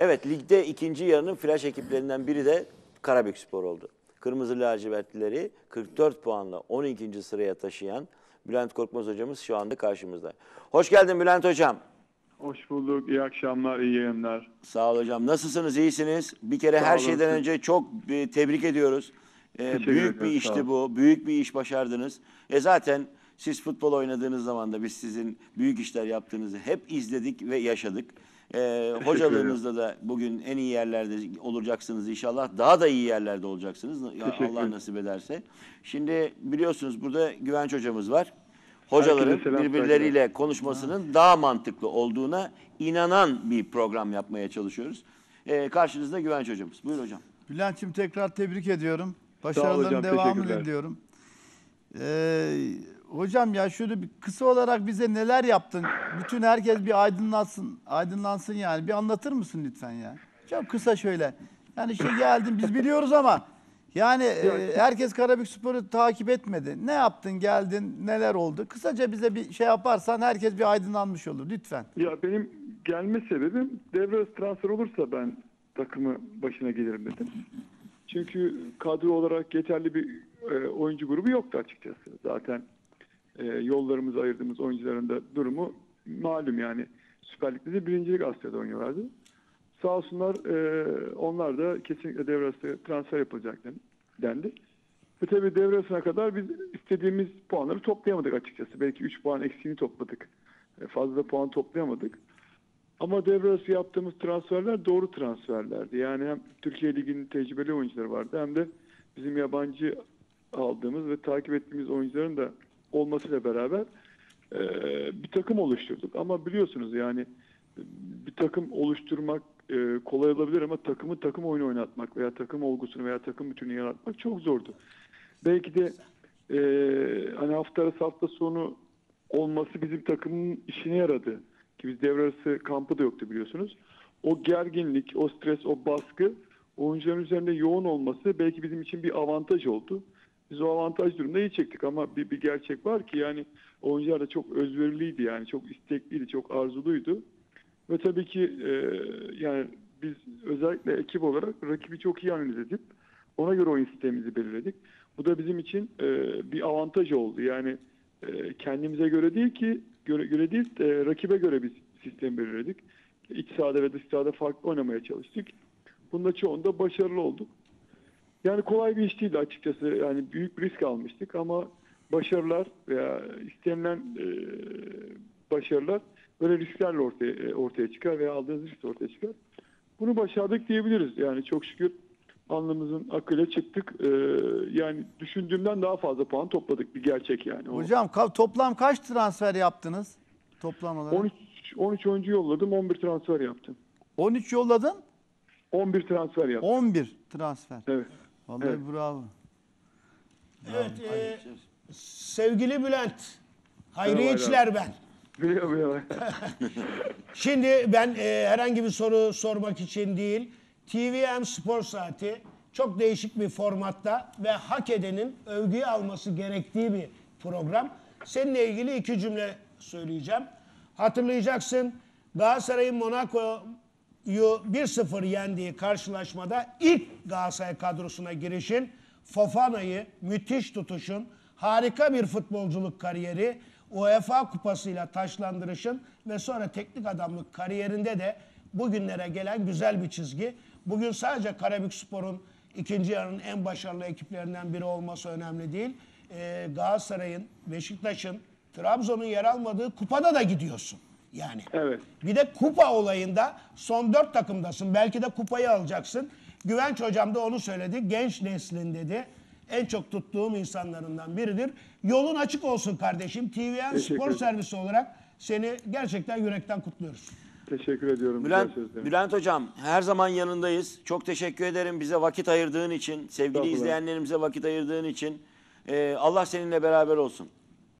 Evet ligde ikinci yarının flash ekiplerinden biri de Karabük Spor oldu. Kırmızı lacivertlileri 44 puanla 12. sıraya taşıyan Bülent Korkmaz hocamız şu anda karşımızda. Hoş geldin Bülent hocam. Hoş bulduk. İyi akşamlar, iyi yayınlar. Sağ ol hocam. Nasılsınız? İyisiniz? Bir kere Sağ her olun. şeyden önce çok e, tebrik ediyoruz. E, Teşekkür büyük ederim, bir işti bu. Büyük bir iş başardınız. E zaten siz futbol oynadığınız zaman da biz sizin büyük işler yaptığınızı hep izledik ve yaşadık. E, hocalığınızda da bugün en iyi yerlerde olacaksınız inşallah. Daha da iyi yerlerde olacaksınız. Allah nasip ederse. Şimdi biliyorsunuz burada Güvenç hocamız var. Hocaların birbirleriyle konuşmasının daha mantıklı olduğuna inanan bir program yapmaya çalışıyoruz. Ee, karşınızda Güvenç hocamız. Buyur hocam. Bülent'ciğim tekrar tebrik ediyorum. Başarıların devamını diliyorum. Ee, hocam ya şöyle bir kısa olarak bize neler yaptın? Bütün herkes bir aydınlansın, aydınlansın yani. Bir anlatır mısın lütfen ya? Çok kısa şöyle. Yani işte geldin biz biliyoruz ama yani e, herkes Karabük Spor'u takip etmedi. Ne yaptın, geldin, neler oldu? Kısaca bize bir şey yaparsan herkes bir aydınlanmış olur lütfen. Ya benim gelme sebebim devre transfer olursa ben takımı başına gelirim dedim. Çünkü kadro olarak yeterli bir e, oyuncu grubu yoktu açıkçası. Zaten e, yollarımızı ayırdığımız oyuncuların da durumu malum yani. Süper Lig'de de birincilik Asya'da oynuyorlardı. Sağ olsunlar e, onlar da kesinlikle devre arası transfer yapılacak dendi. Ve tabii devre arasına kadar biz istediğimiz puanları toplayamadık açıkçası. Belki 3 puan eksiğini topladık. E, Fazla puan toplayamadık. Ama devre arası yaptığımız transferler doğru transferlerdi. Yani hem Türkiye Ligi'nin tecrübeli oyuncuları vardı hem de bizim yabancı aldığımız ve takip ettiğimiz oyuncuların da olmasıyla beraber e, bir takım oluşturduk. Ama biliyorsunuz yani bir takım oluşturmak e, kolay olabilir ama takımı takım oyunu oynatmak veya takım olgusunu veya takım bütünü yaratmak çok zordu. Belki de e, hani hafta arası hafta sonu olması bizim takımın işine yaradı. Ki biz devre arası kampı da yoktu biliyorsunuz. O gerginlik, o stres, o baskı oyuncuların üzerinde yoğun olması belki bizim için bir avantaj oldu. Biz o avantaj durumda iyi çektik ama bir, bir gerçek var ki yani oyuncular da çok özveriliydi yani çok istekliydi, çok arzuluydu. Ve tabii ki e, yani biz özellikle ekip olarak rakibi çok iyi analiz edip ona göre oyun sistemimizi belirledik. Bu da bizim için e, bir avantaj oldu. Yani e, kendimize göre değil ki göre, göre değil e, rakibe göre bir sistem belirledik. İç sahada ve dış sahada farklı oynamaya çalıştık. Bunda çoğunda başarılı olduk. Yani kolay bir iş değildi açıkçası. Yani büyük bir risk almıştık ama başarılar veya istenilen e, başarılar böyle risklerle ortaya e, ortaya çıkar veya aldığınız risk ortaya çıkar. Bunu başardık diyebiliriz. Yani çok şükür alnımızın akıyla çıktık. E, yani düşündüğümden daha fazla puan topladık bir gerçek yani. Hocam ka- toplam kaç transfer yaptınız? Toplam olarak. 13 13 oyuncu yolladım, 11 transfer yaptım. 13 yolladın, 11 transfer yaptım. 11 transfer. Evet. Vallahi Evet. bravo. Evet, e, sevgili Bülent, Hayri İçler ben. Biliyorum biliyorum. Şimdi ben e, herhangi bir soru sormak için değil, TVM Spor Saati çok değişik bir formatta ve hak edenin övgüyü alması gerektiği bir program. Seninle ilgili iki cümle söyleyeceğim. Hatırlayacaksın Galatasaray'ın Monaco'yu 1-0 yendiği karşılaşmada ilk Galatasaray kadrosuna girişin, Fofana'yı müthiş tutuşun, harika bir futbolculuk kariyeri, UEFA kupasıyla taşlandırışın ve sonra teknik adamlık kariyerinde de bugünlere gelen güzel bir çizgi. Bugün sadece Karabük Spor'un ikinci yarının en başarılı ekiplerinden biri olması önemli değil. Ee, Galatasaray'ın, Beşiktaş'ın, Trabzon'un yer almadığı kupada da gidiyorsun. Yani. Evet. Bir de kupa olayında son dört takımdasın. Belki de kupayı alacaksın. Güvenç hocam da onu söyledi. Genç neslin dedi. En çok tuttuğum insanlarından biridir. Yolun açık olsun kardeşim. TVN Spor. Servisi olarak seni gerçekten yürekten kutluyoruz. Teşekkür ediyorum. Bülent. Bülent hocam her zaman yanındayız. Çok teşekkür ederim bize vakit ayırdığın için, sevgili izleyenlerimize vakit ayırdığın için. Ee, Allah seninle beraber olsun.